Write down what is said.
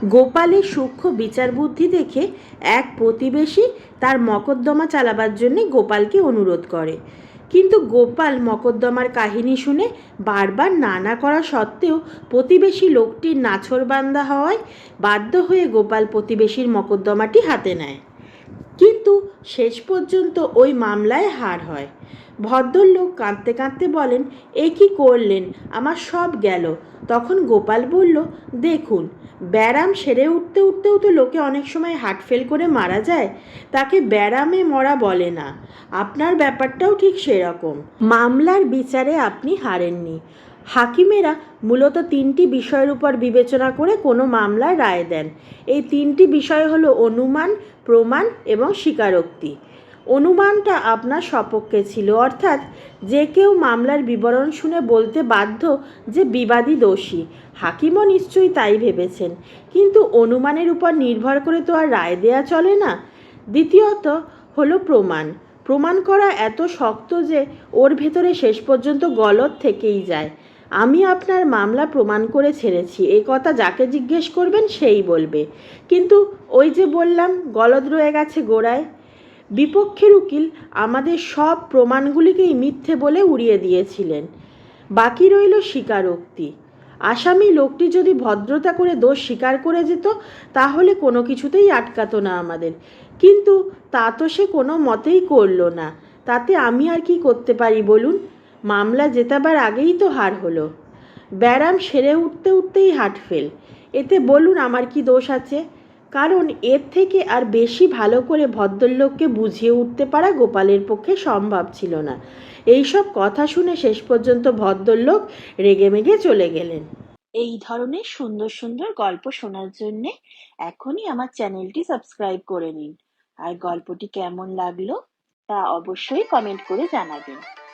গোপালের সূক্ষ্ম বিচার বুদ্ধি দেখে এক প্রতিবেশী তার মকদ্দমা চালাবার জন্যে গোপালকে অনুরোধ করে। কিন্তু গোপাল মকদ্দমার কাহিনী শুনে বারবার নানা করা সত্ত্বেও প্রতিবেশী লোকটির নাছরবান্দা হওয়ায় বাধ্য হয়ে গোপাল প্রতিবেশীর মকদ্দমাটি হাতে নেয়। শেষ পর্যন্ত ওই মামলায় হার হয়। ভদ্রলোক কাঁদতে কাঁদতে বলেন, এ কি করলেন? আমার সব গেল। তখন গোপাল বলল, দেখুন, ব্যারাম সেরে উঠতে উঠতেও তো লোকে অনেক সময় হার্ট ফেল করে মারা যায়। তাকে ব্যারামে মরা বলে না। আপনার ব্যাপারটাও ঠিক সেরকম। মামলার বিচারে আপনি হারেননি। হাকিমেরা মূলত তিনটি বিষয়ের উপর বিবেচনা করে কোনো মামলার রায় দেন। এই তিনটি বিষয় হলো অনুমান, প্রমাণ এবং স্বীকারোক্তি। অনুমানটা আপনার সপক্ষে ছিল, অর্থাৎ যে কেউ মামলার বিবরণ শুনে বলতে বাধ্য যে বিবাদী দোষী। হাকিমও নিশ্চয়ই তাই ভেবেছেন। কিন্তু অনুমানের উপর নির্ভর করে তো আর রায় দেয়া চলে না। দ্বিতীয়ত হলো প্রমাণ। প্রমাণ করা এত শক্ত যে ওর ভেতরে শেষ পর্যন্ত গলদ থেকেই যায়। আমি আপনার মামলা প্রমাণ করে ছেড়েছি এ কথা যাকে জিজ্ঞেস করবেন সেই বলবে। কিন্তু ওই যে বললাম, গলদ রয়ে গেছে গোড়ায়। বিপক্ষের উকিল আমাদের সব প্রমাণগুলিকেই মিথ্যে বলে উড়িয়ে দিয়েছিলেন। বাকি রইল স্বীকারোক্তি। আসামি লোকটি যদি ভদ্রতা করে দোষ স্বীকার করে যেত, তাহলে কোনো কিছুতেই আটকাতো না আমাদের। কিন্তু তা তো সে কোনো মতেই করল না। তাতে আমি আর কি করতে পারি বলুন? মামলা জেতাবার আগেই তো হার হলো। ব্যারাম সেরে উঠতে উঠতেই হার্ট ফেল। এতে বলুন আমার কি দোষ আছে? কারণ এর থেকে আর বেশি ভালো করে ভদ্রলোককে বুঝিয়ে উঠতে পারা গোপালের পক্ষে সম্ভব ছিল না। এইসব কথা শুনে শেষ পর্যন্ত ভদ্রলোক রেগেমেগে চলে গেলেন। এই ধরনের সুন্দর সুন্দর গল্প শোনার জন্যে এখনই আমার চ্যানেলটি সাবস্ক্রাইব করে নিন। আর গল্পটি কেমন লাগল তা অবশ্যই কমেন্ট করে জানাবেন।